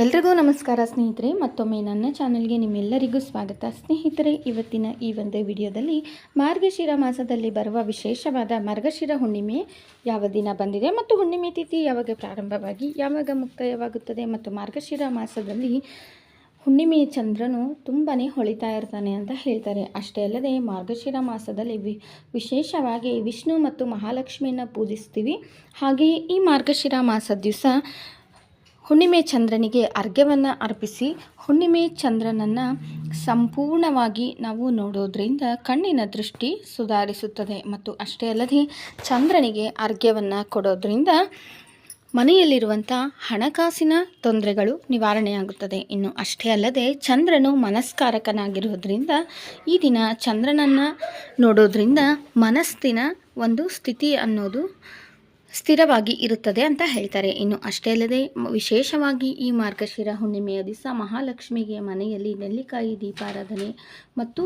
ಎಲ್ರಿಗೂ ನಮಸ್ಕಾರ ಸ್ನೇಹಿತರೆ, ಮತ್ತೊಮ್ಮೆ ನನ್ನ ಚಾನಲ್ಗೆ ನಿಮ್ಮೆಲ್ಲರಿಗೂ ಸ್ವಾಗತ. ಸ್ನೇಹಿತರೆ, ಇವತ್ತಿನ ಈ ಒಂದು ವಿಡಿಯೋದಲ್ಲಿ ಮಾರ್ಗಶಿರ ಮಾಸದಲ್ಲಿ ಬರುವ ವಿಶೇಷವಾದ ಮಾರ್ಗಶಿರ ಹುಣ್ಣಿಮೆ ಯಾವ ದಿನ ಬಂದಿದೆ ಮತ್ತು ಹುಣ್ಣಿಮೆ ತಿಥಿ ಯಾವಾಗ ಪ್ರಾರಂಭವಾಗಿ ಯಾವಾಗ ಮುಕ್ತಾಯವಾಗುತ್ತದೆ ಮತ್ತು ಮಾರ್ಗಶಿರ ಮಾಸದಲ್ಲಿ ಹುಣ್ಣಿಮೆಯ ಚಂದ್ರನು ತುಂಬಾ ಹೊಳಿತಾ ಇರ್ತಾನೆ ಅಂತ ಹೇಳ್ತಾರೆ. ಅಷ್ಟೇ ಅಲ್ಲದೆ ಮಾರ್ಗಶಿರ ಮಾಸದಲ್ಲಿ ವಿ, ವಿಶೇಷವಾಗಿ ವಿಷ್ಣು ಮತ್ತು ಮಹಾಲಕ್ಷ್ಮಿಯನ್ನು ಪೂಜಿಸ್ತೀವಿ. ಹಾಗೆಯೇ ಈ ಮಾರ್ಗಶಿರ ಮಾಸದ ದಿವಸ ಹುಣ್ಣಿಮೆ ಚಂದ್ರನಿಗೆ ಅರ್ಘ್ಯವನ್ನು ಅರ್ಪಿಸಿ ಹುಣ್ಣಿಮೆ ಚಂದ್ರನನ್ನು ಸಂಪೂರ್ಣವಾಗಿ ನಾವು ನೋಡೋದ್ರಿಂದ ಕಣ್ಣಿನ ದೃಷ್ಟಿ ಸುಧಾರಿಸುತ್ತದೆ. ಮತ್ತು ಅಷ್ಟೇ ಅಲ್ಲದೆ ಚಂದ್ರನಿಗೆ ಅರ್ಘ್ಯವನ್ನು ಕೊಡೋದ್ರಿಂದ ಮನೆಯಲ್ಲಿರುವಂಥ ಹಣಕಾಸಿನ ತೊಂದರೆಗಳು ನಿವಾರಣೆಯಾಗುತ್ತದೆ. ಇನ್ನು ಅಷ್ಟೇ ಅಲ್ಲದೆ ಚಂದ್ರನು ಮನಸ್ಕಾರಕನಾಗಿರುವುದರಿಂದ ಈ ದಿನ ಚಂದ್ರನನ್ನು ನೋಡೋದ್ರಿಂದ ಮನಸ್ಸಿನ ಒಂದು ಸ್ಥಿತಿ ಅನ್ನೋದು ಸ್ಥಿರವಾಗಿ ಇರುತ್ತದೆ ಅಂತ ಹೇಳ್ತಾರೆ. ಇನ್ನು ಅಷ್ಟೇ ಅಲ್ಲದೆ, ವಿಶೇಷವಾಗಿ ಈ ಮಾರ್ಗಶಿರ ಹುಣ್ಣಿಮೆಯ ದಿವಸ ಮಹಾಲಕ್ಷ್ಮಿಗೆ ಮನೆಯಲ್ಲಿ ನೆಲ್ಲಿಕಾಯಿ ದೀಪಾರಾಧನೆ ಮತ್ತು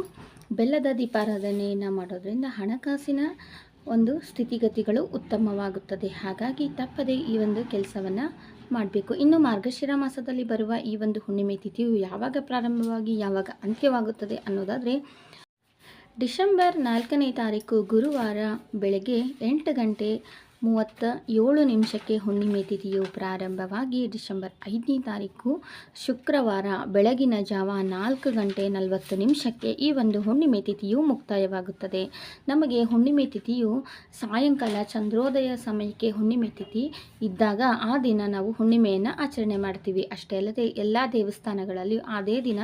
ಬೆಲ್ಲದ ದೀಪಾರಾಧನೆಯನ್ನು ಮಾಡೋದರಿಂದ ಹಣಕಾಸಿನ ಒಂದು ಸ್ಥಿತಿಗತಿಗಳು ಉತ್ತಮವಾಗುತ್ತದೆ. ಹಾಗಾಗಿ ತಪ್ಪದೆ ಈ ಒಂದು ಕೆಲಸವನ್ನು ಮಾಡಬೇಕು. ಇನ್ನು ಮಾರ್ಗಶಿರ ಮಾಸದಲ್ಲಿ ಬರುವ ಈ ಒಂದು ಹುಣ್ಣಿಮೆ ತಿಥಿಯು ಯಾವಾಗ ಪ್ರಾರಂಭವಾಗಿ ಯಾವಾಗ ಅಂತ್ಯವಾಗುತ್ತದೆ ಅನ್ನೋದಾದರೆ, ಡಿಸೆಂಬರ್ ನಾಲ್ಕನೇ ತಾರೀಕು ಗುರುವಾರ ಬೆಳಗ್ಗೆ ಎಂಟು ಗಂಟೆ ಮೂವತ್ತ ಏಳು ನಿಮಿಷಕ್ಕೆ ಹುಣ್ಣಿಮೆ ತಿಥಿಯು ಪ್ರಾರಂಭವಾಗಿ ಡಿಸೆಂಬರ್ ಐದನೇ ತಾರೀಕು ಶುಕ್ರವಾರ ಬೆಳಗಿನ ಜಾವ ನಾಲ್ಕು ಗಂಟೆ ನಲವತ್ತು ನಿಮಿಷಕ್ಕೆ ಈ ಒಂದು ಹುಣ್ಣಿಮೆ ತಿಥಿಯು ಮುಕ್ತಾಯವಾಗುತ್ತದೆ. ನಮಗೆ ಹುಣ್ಣಿಮೆ ತಿಥಿಯು ಸಾಯಂಕಾಲ ಚಂದ್ರೋದಯ ಸಮಯಕ್ಕೆ ಹುಣ್ಣಿಮೆ ತಿಥಿ ಇದ್ದಾಗ ಆ ದಿನ ನಾವು ಹುಣ್ಣಿಮೆಯನ್ನು ಆಚರಣೆ ಮಾಡ್ತೀವಿ. ಅಷ್ಟೇ ಅಲ್ಲದೆ ಎಲ್ಲ ದೇವಸ್ಥಾನಗಳಲ್ಲಿ ಅದೇ ದಿನ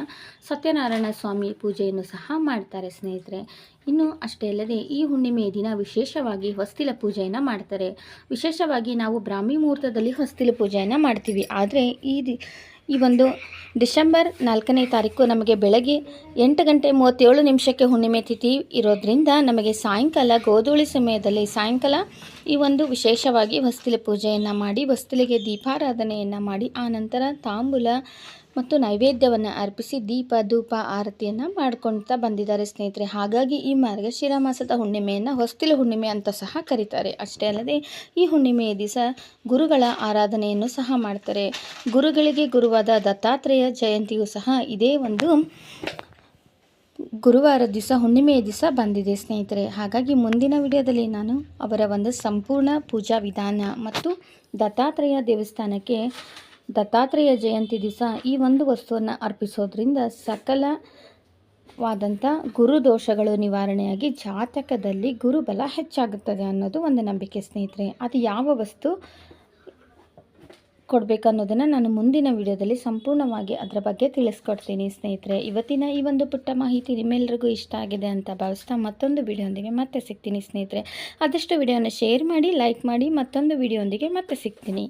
ಸತ್ಯನಾರಾಯಣ ಸ್ವಾಮಿ ಪೂಜೆಯನ್ನು ಸಹ ಮಾಡ್ತಾರೆ ಸ್ನೇಹಿತರೆ. ಇನ್ನು ಅಷ್ಟೇ ಅಲ್ಲದೆ ಈ ಹುಣ್ಣಿಮೆಯ ದಿನ ವಿಶೇಷವಾಗಿ ಹೊಸ್ತಿಲ ಪೂಜೆಯನ್ನು ಮಾಡ್ತಾರೆ. ವಿಶೇಷವಾಗಿ ನಾವು ಬ್ರಾಹ್ಮಿ ಮುಹೂರ್ತದಲ್ಲಿ ಹೊಸ್ತಿಲ ಪೂಜೆಯನ್ನು ಮಾಡ್ತೀವಿ. ಆದರೆ ಈ ಈ ಒಂದು ಡಿಸೆಂಬರ್ ನಾಲ್ಕನೇ ತಾರೀಕು ನಮಗೆ ಬೆಳಗ್ಗೆ ಎಂಟು ಗಂಟೆ ಮೂವತ್ತೇಳು ನಿಮಿಷಕ್ಕೆ ಹುಣ್ಣಿಮೆ ತಿಥಿ ಇರೋದ್ರಿಂದ ನಮಗೆ ಸಾಯಂಕಾಲ ಗೋಧೂಳಿ ಸಮಯದಲ್ಲಿ ಸಾಯಂಕಾಲ ಈ ಒಂದು ವಿಶೇಷವಾಗಿ ಹೊಸ್ತಿಲ ಪೂಜೆಯನ್ನು ಮಾಡಿ, ಹೊಸ್ತಿಲಿಗೆ ದೀಪಾರಾಧನೆಯನ್ನು ಮಾಡಿ, ಆ ನಂತರ ತಾಂಬೂಲ ಮತ್ತು ನೈವೇದ್ಯವನ್ನು ಅರ್ಪಿಸಿ ದೀಪ, ಧೂಪ, ಆರತಿಯನ್ನು ಮಾಡ್ಕೊಳ್ತಾ ಬಂದಿದ್ದಾರೆ ಸ್ನೇಹಿತರೆ. ಹಾಗಾಗಿ ಈ ಮಾರ್ಗಶಿರ ಮಾಸದ ಹುಣ್ಣಿಮೆಯನ್ನು ಹೊಸ್ತಿಲು ಹುಣ್ಣಿಮೆ ಅಂತ ಸಹ ಕರೀತಾರೆ. ಅಷ್ಟೇ ಅಲ್ಲದೆ ಈ ಹುಣ್ಣಿಮೆಯ ದಿವಸ ಗುರುಗಳ ಆರಾಧನೆಯನ್ನು ಸಹ ಮಾಡ್ತಾರೆ. ಗುರುಗಳಿಗೆ ಗುರುವಾದ ದತ್ತಾತ್ರೇಯ ಜಯಂತಿಯು ಸಹ ಇದೇ ಒಂದು ಗುರುವಾರ ದಿವಸ, ಹುಣ್ಣಿಮೆಯ ದಿವಸ ಬಂದಿದೆ ಸ್ನೇಹಿತರೆ. ಹಾಗಾಗಿ ಮುಂದಿನ ವಿಡಿಯೋದಲ್ಲಿ ನಾನು ಅವರ ಒಂದು ಸಂಪೂರ್ಣ ಪೂಜಾ ವಿಧಾನ ಮತ್ತು ದತ್ತಾತ್ರೇಯ ದೇವಸ್ಥಾನಕ್ಕೆ ದತ್ತಾತ್ರೇಯ ಜಯಂತಿ ದಿವಸ ಈ ಒಂದು ವಸ್ತುವನ್ನು ಅರ್ಪಿಸೋದ್ರಿಂದ ಸಕಲವಾದಂಥ ಗುರು ದೋಷಗಳು ನಿವಾರಣೆಯಾಗಿ ಜಾತಕದಲ್ಲಿ ಗುರುಬಲ ಹೆಚ್ಚಾಗುತ್ತದೆ ಅನ್ನೋದು ಒಂದು ನಂಬಿಕೆ ಸ್ನೇಹಿತರೆ. ಅದು ಯಾವ ವಸ್ತು ಕೊಡಬೇಕನ್ನೋದನ್ನು ನಾನು ಮುಂದಿನ ವಿಡಿಯೋದಲ್ಲಿ ಸಂಪೂರ್ಣವಾಗಿ ಅದರ ಬಗ್ಗೆ ತಿಳಿಸ್ಕೊಡ್ತೀನಿ ಸ್ನೇಹಿತರೆ. ಇವತ್ತಿನ ಈ ಒಂದು ಪುಟ್ಟ ಮಾಹಿತಿ ನಿಮ್ಮೆಲ್ಲರಿಗೂ ಇಷ್ಟ ಆಗಿದೆ ಅಂತ ಭಾವಿಸ್ತಾ ಮತ್ತೊಂದು ವಿಡಿಯೋಂದಿಗೆ ಮತ್ತೆ ಸಿಗ್ತೀನಿ ಸ್ನೇಹಿತರೆ. ಆದಷ್ಟು ವಿಡಿಯೋನ ಶೇರ್ ಮಾಡಿ, ಲೈಕ್ ಮಾಡಿ, ಮತ್ತೊಂದು ವಿಡಿಯೋಂದಿಗೆ ಮತ್ತೆ ಸಿಗ್ತೀನಿ.